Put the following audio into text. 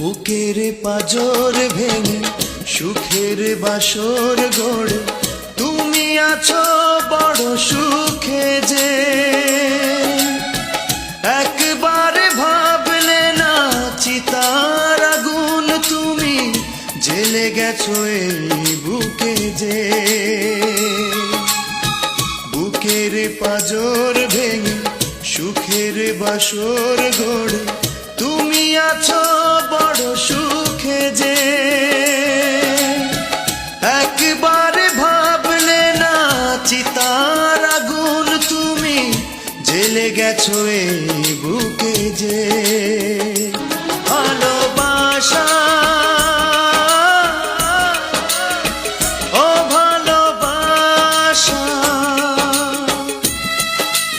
বুকের পাজর ভেঙে, সুখের বাসর গড়ে, তুমি আছো বড় সুখে যে। একবারে ভাবলে না চিতার আগুন তুমি, জেলে গেছো এই বুকে যে। বুকের পাজর ভেঙে, সুখের বাসর গড়ে, তুমি আছো সুখে যে। ভাবলে না চিতার আগুন তুমি জেলে গেছো বুকে যে। ভালোবাসা ও ভালোবাসা।